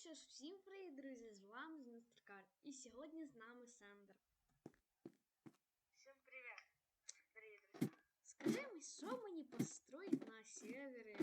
що ж, всім привіт, друзі! З вами Знастркар. І сьогодні з нами Сандр. Всім привіт! Привіт, друзі! Скажи мені, що мені построїть на севері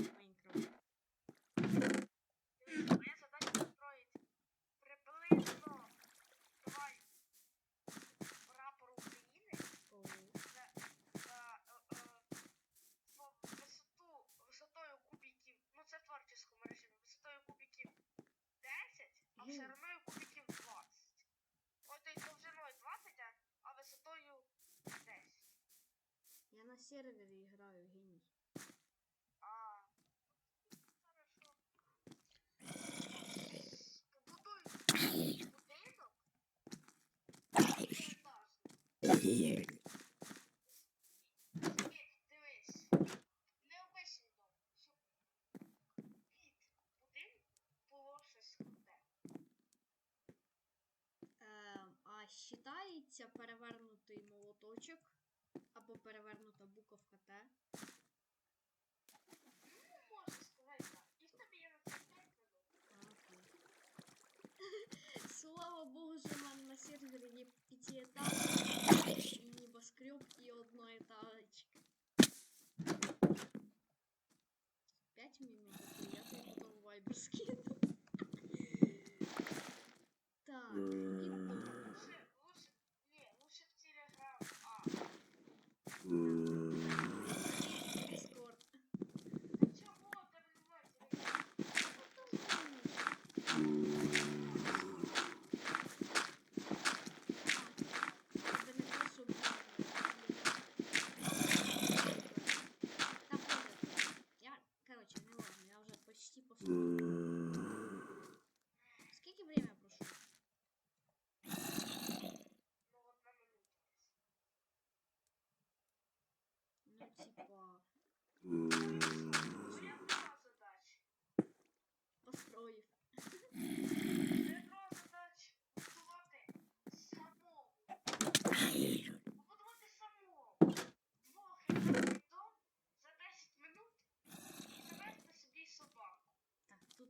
шириною кубиків 20. От і довжиною 20, а висотою 10. Я на сервері граю, геній. А. Хорошо. Побудуй будинок.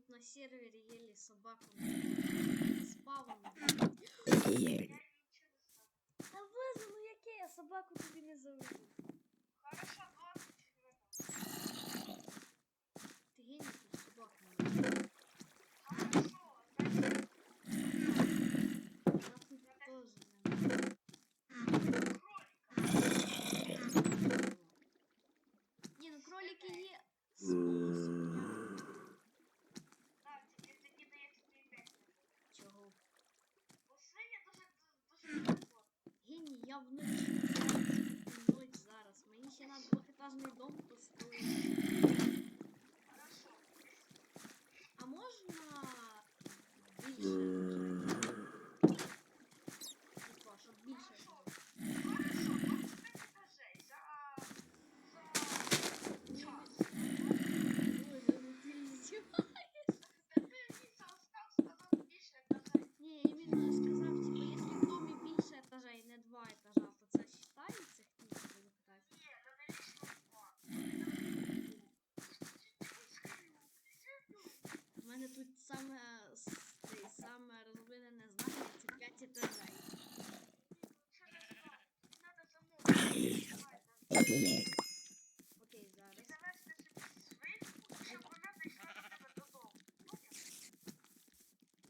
на сервере ели собаку. Спавом. Та визову, яке я собаку тобі не заведу. Хорошо, 20 минут. Ти гені тут не Хорошо, значит. Я не ну кролики е... Ya bunu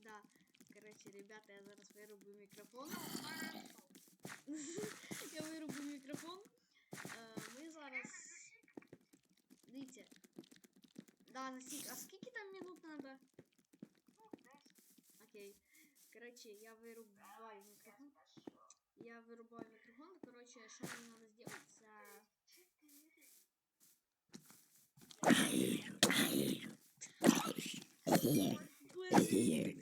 Да, короче, ребята, я зараз вирубу микрофон. Я вирубу микрофон. Мы зараз. Дивіться. Да. А сколько там минут надо? Окей. Короче, я вырубаю микрофон. Я вирубаю мікрофон. Короче, що мені надо I, I, I, I hear, I hear.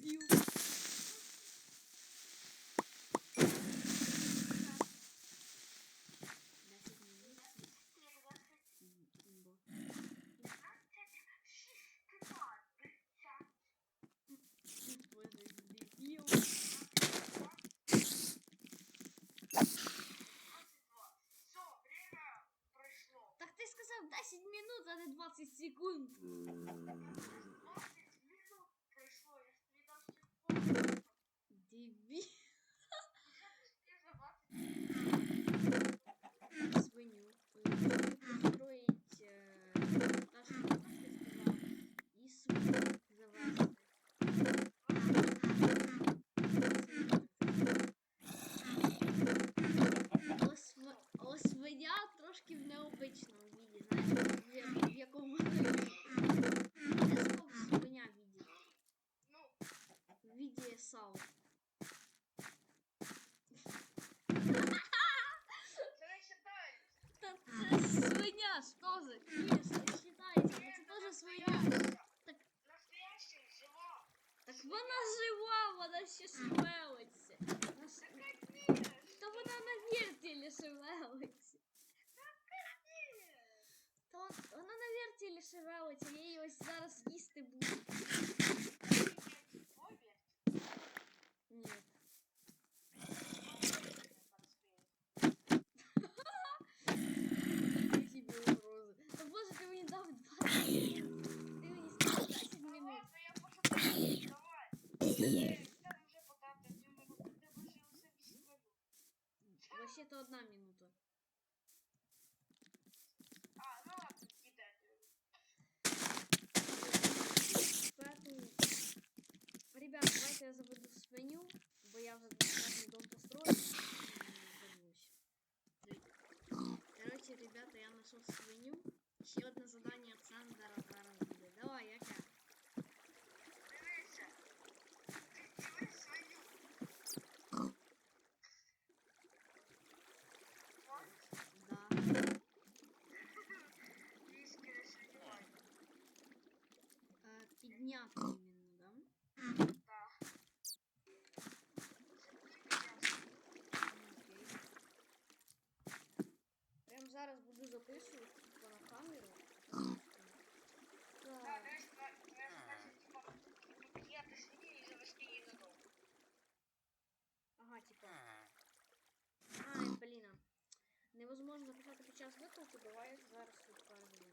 за не 20 секунд. Вообще-то одна минута. А, ну ладно, кидайте. Поэтому, ребят, давайте я заведу свиню, бо я вже достатньо дом построил. и вернусь. Дивіться. Короче, ребята, я нашел свиню. Ще одне задання від Сандера зараз буде. Давай, як я. Дивися. Ти чуєш свою? Можеш? Да. Трішки не сумнівай. Підняти іменно, да? Окей. Прям зараз буду записувати типу, на камеру. Задача, типа, підняти свині і завести її додому. Ага, типа. Ай, блін. а. Невозможно написати під час виклику, давай я зараз покажу.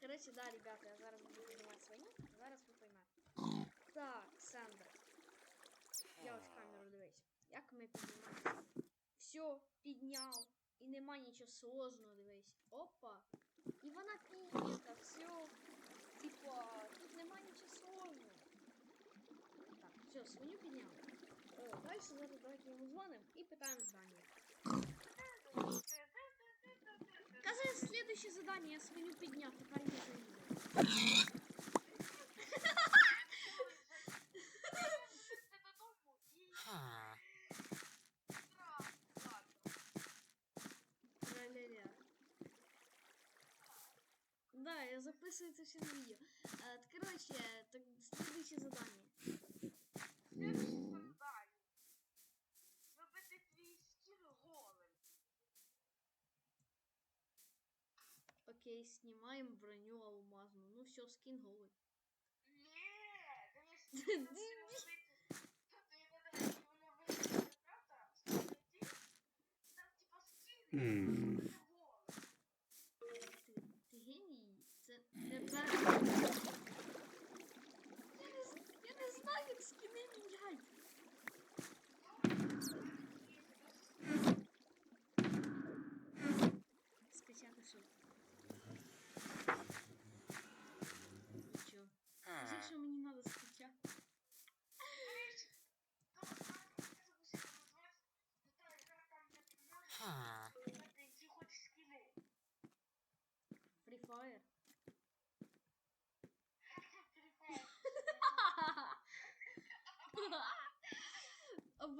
Короче, да, ребята, я зараз буду піднімати свиню, зараз ви поймете. Так, Сандра. Я ось камеру дивись. Як ми піднімаємо? Все, підняв. І нема нічого сложного, дивись. Опа. І вона піднята, все. Типа, тут нема нічого сложного. Так, все, свиню підняв. Далі зараз давайте йому дзвонимо і питаємо здання. Каже, следующее задание, я свиню підняв, тепер не заїду. Ти додому і... Ладно. Тра-ля-ля. Да, я записываю это все на видео. А, т- короче, так, следующее задание. Окей, снимаем броню алмазную. Ну все, скин голый. Ти. Ти, ти геній. Це неправильно. Я не, я не знаю, як скини міняти. Скачати що? Нічого. Скажи, що мені треба скачати. Ти хочеш скіни. Free Fire.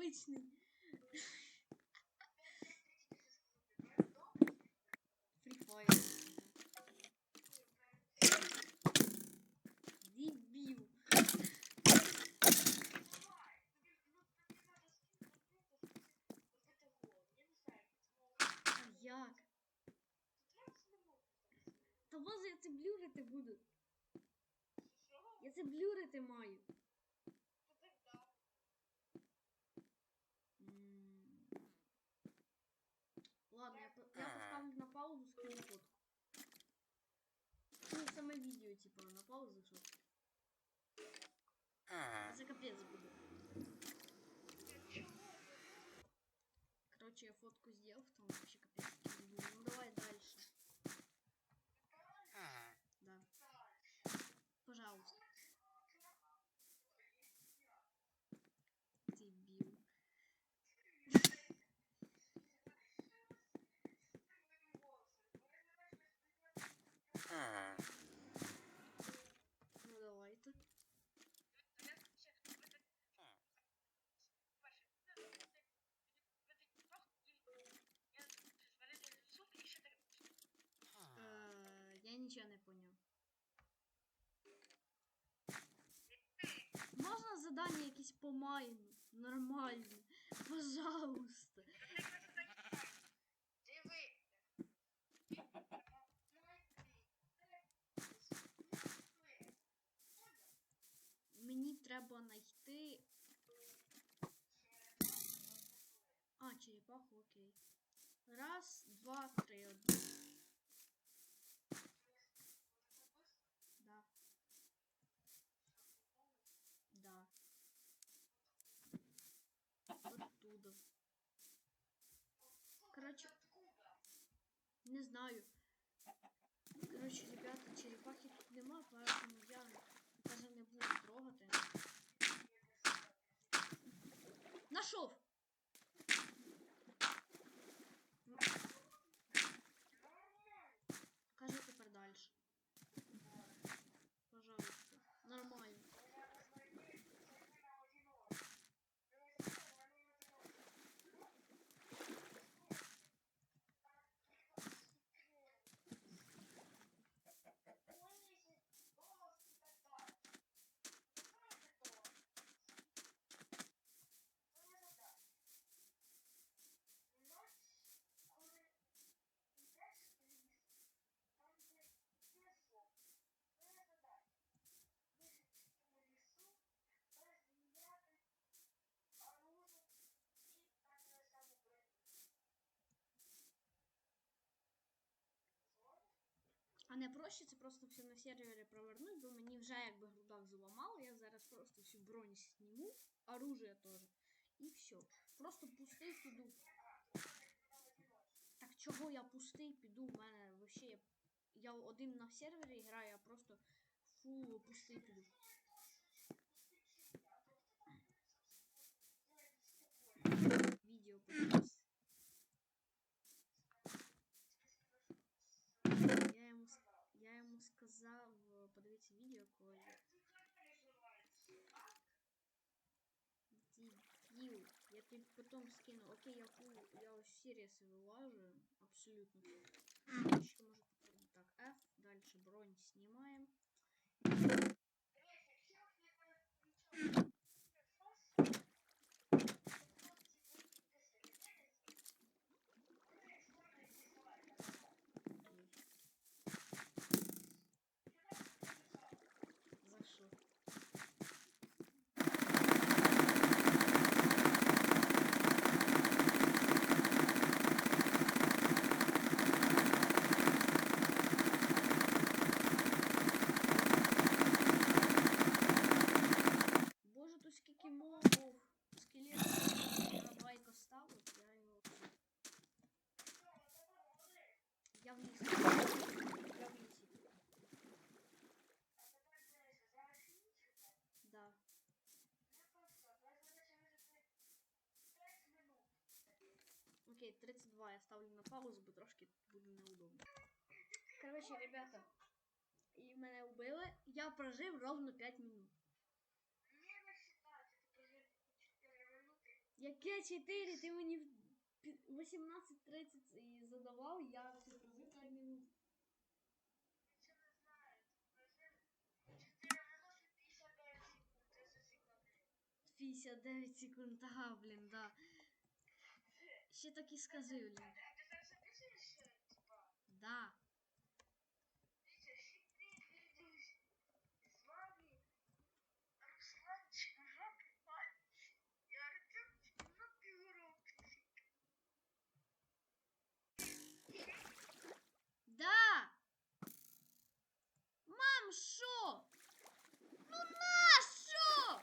Fire. Дебил. А як? Та боже, я це блюрити буду. Я це блюрити маю. Паузу скину фотку. Ну, саме відео, типа, на паузу, щоб. капець буде. Чого? Короче, я фотку сделал, там вообще задання якісь по майну? Нормальні. Пожалуйста. Диви. Мені треба знайти. А, черепаху, окей. Раз, два, три, один. Да. Да. Оттуда. Короче, не знаю. Короче, ребята, черепахи тут нема, поэтому я даже не буду трогати. Нашов! Ну. Кажи тепер дальше. Пожалуйста. Нормально. А проще це просто все на сервері провернути, бо мені вже якби грудак заламало. я зараз просто всю бронь сніму, оружие теж. І все. Просто пустий піду. Так чого я пустий піду? У мене вообще я, я один на сервері граю, а просто фу пустий піду. йому сказав, е, подивіться відео, коли я. Дебіл. Я тобі потім скину. Окей, я фу, я ось серіси вилажу. Абсолютно. Ще може попробувати. Так, F. Дальше бронь знімаємо. Окей, 32 я ставлю на паузу, бо трошки буде неудобно. Короче, ребята, і мене вбили. Я прожив ровно 5 минут. Яке 4? Ти мені в пі- 18.30 і задавав, я все прожив 5 минут. 59 секунд, ага, блін, да. Ще так і скажи, блін. Да. Да! Мам, що? Ну на що?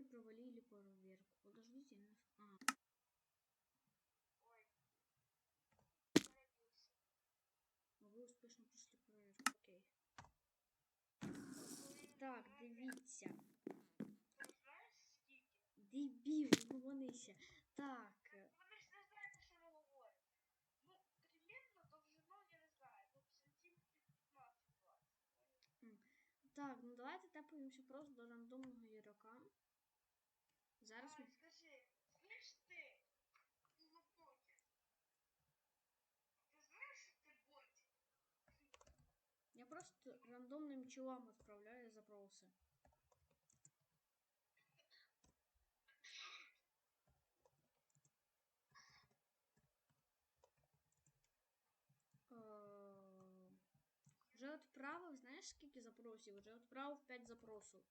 Вы провалили проверку. Подождите. А. Перебився. а ви успішно пройшли проверку. Окей. Так, дивіться. Дебіл, ну вони ще. Так. Вони ж не знають, що ви говорите. Ну, примірно довжиною я не знаю. Ну, сантиметрів 15-20. Так, ну давайте тепаємося просто до рандомного ігрока. Зараз ми. Ай, скажи, знаєш ти, полупоки? Ти знаєш, що ти ботик? Я просто рандомним чувам відправляю запроси. Е, Вже відправив, знаєш скільки запросів? Вже відправив 5 запросів.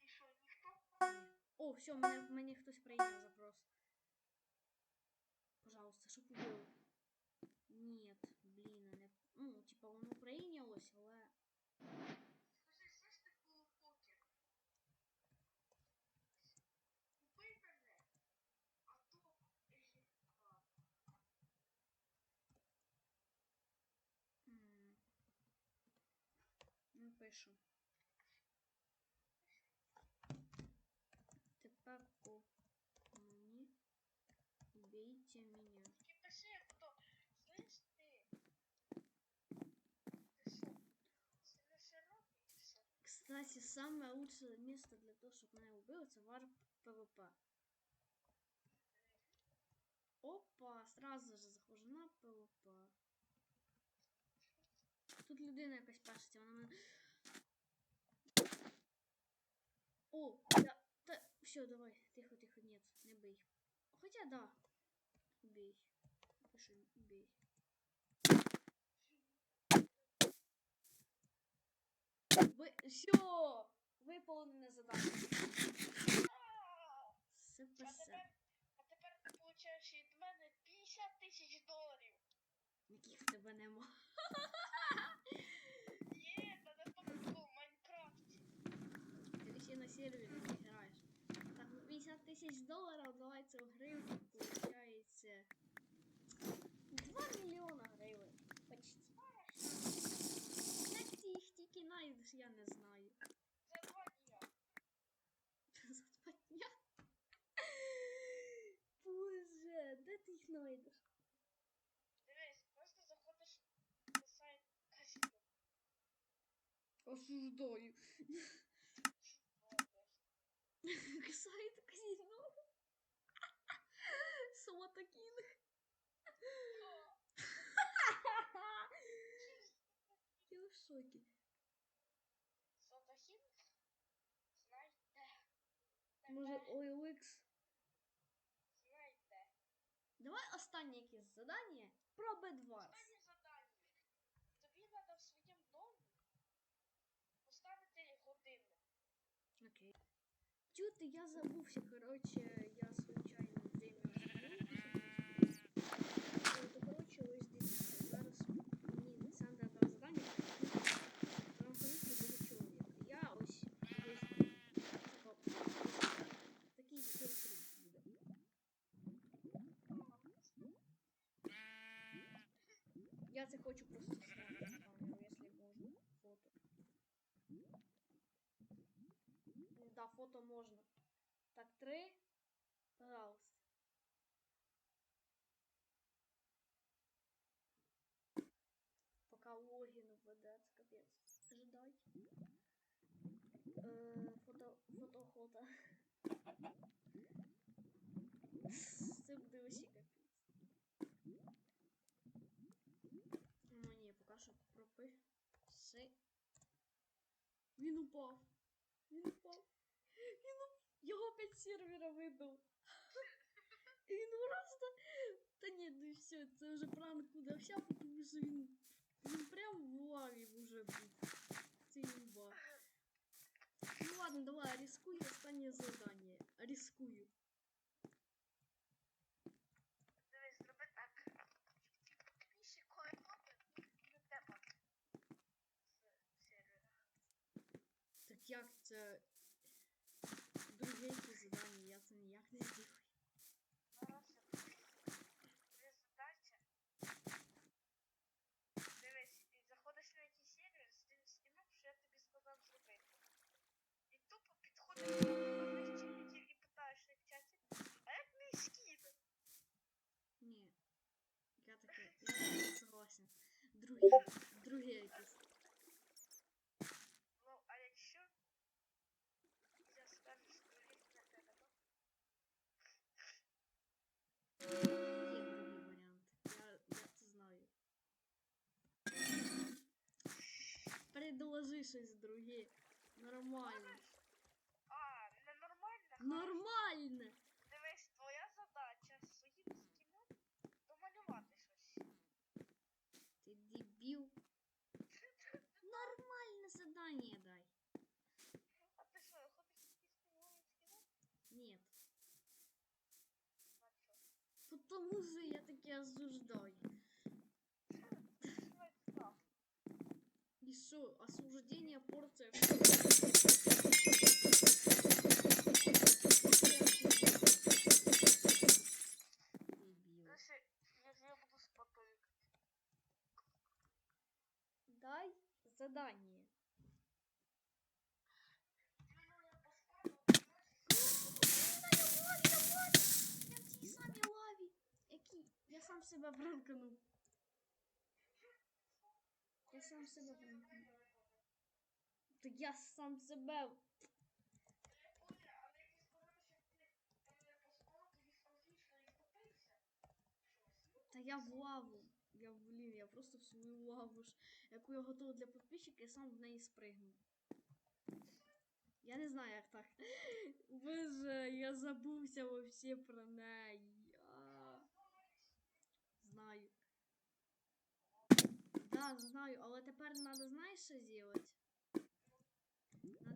І що, ніхто? О, все, мене, мені хтось прийняв запрос. Пожалуйста, щоб убив. Нет, блін, не. Ну, типа, воно прийнялось, але. Скажи, знаєш ти полупокер? Купи мене, а то... е, а, м, Напишу. Тепер по мені. Широкий чи що? Кстати, самое лучшее место для того, чтобы меня убил, это варп ПВП. Опа, сразу же захожу на ПВП. Тут людина якась пашеться, вона мене. О, я... Та... Все, давай, тихо, тихо, нет, не бий. Хотя да. Убей. Пишу, убей. Ви... Все! Виповнене завдання. А СПС. тепер, а тепер ти получаєш від мене 50 тисяч доларів. Яких в тебе нема. Є, та не в Майнкрафті. Ти ще на сервері не граєш. Так, ну 50 тисяч доларів, давайте в гривні, получається 2 мільйона гривень. Почти. Як ти їх тільки знайдеш, я не знаю. За два дня. За два дня. Боже, де ти їх знайдеш? Дивись, просто заходиш на сайт казино. Осуждаю. Сайт Сватакінг. Я в шокі. Сотахін? Знайте. Може OLX? Знайте. Давай останнє якесь задання про Бедварс. Останнє завдання. Тобі треба в своєму домі поставити годинник. Окей. Чути, я забувся, коротше, я случайно время То, коротше, ось дивіться, зараз мені Олександра дав задання. Вам повітря буде чоловік. Я ось ось типа, такий сюрприз буде. Я це хочу просто упав. Він упав. Він уп... Його опять з сервера вибив. І він просто. Та ні, ну все, це вже пранк удався, тому що він. Він прям в лаві вже був. Це імба. Ну ладно, давай, рискуй останнє завдання. Рискую. З сервера. Предложи щось друге. Нормально. А, ненормально? Нормальне! Дивись, твоя задача своїм скіном домалювати щось. Ти дебіл. Нормальне задання дай. А ти що, ходиш якісь співають скіном? Нет. На що? Потому що я что, осуждение порция. Дебил. Дальше я, я буду спокоен. Дай задание. Я в тій самій лаві. Який? Я сам себе бранканув. Я сам себе бранканув. Так я сам себе. Та я в лаву. Я, блін, я просто в свою лаву, яку я готував для підписчиків, я сам в неї спригнув. Я не знаю, як так. Боже, я забувся вообще про неї. А. Знаю. Да, знаю, але тепер треба, знаєш, що зробити?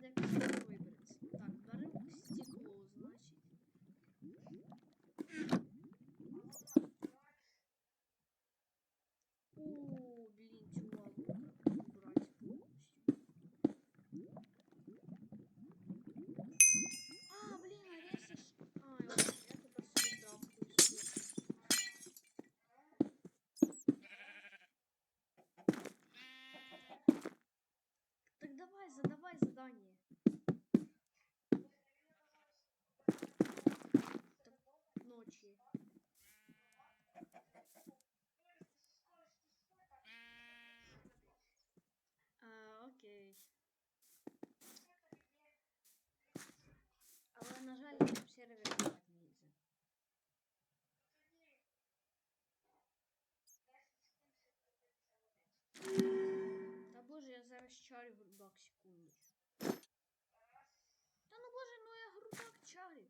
Якось так бери стекло, значить. О, блин, чувак, убрать полностью. А, блин, а я сейчас... А, я, я туда сюда впущу. Так давай, задавай задание. Так, ночи. А, окей. Але, на жаль, в сервері так нельзя. Та боже, я зараз чарю секундочку. Та ну боже, ну я грубак чарю.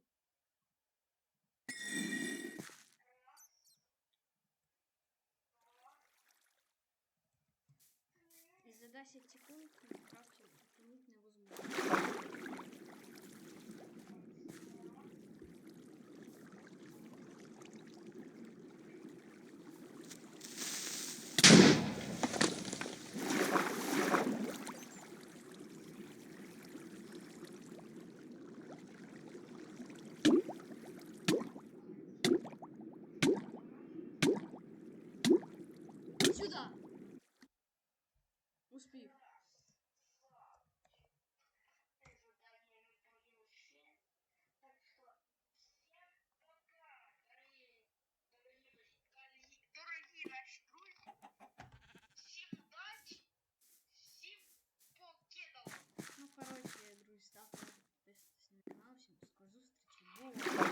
І за 10 секунд крафте спів. Ну, Дорогі наші друзі, всім удачі, всім покидав. Ну, короче, друзі, ставте підписуйтесь на канал, Всем до скорої зустрічі.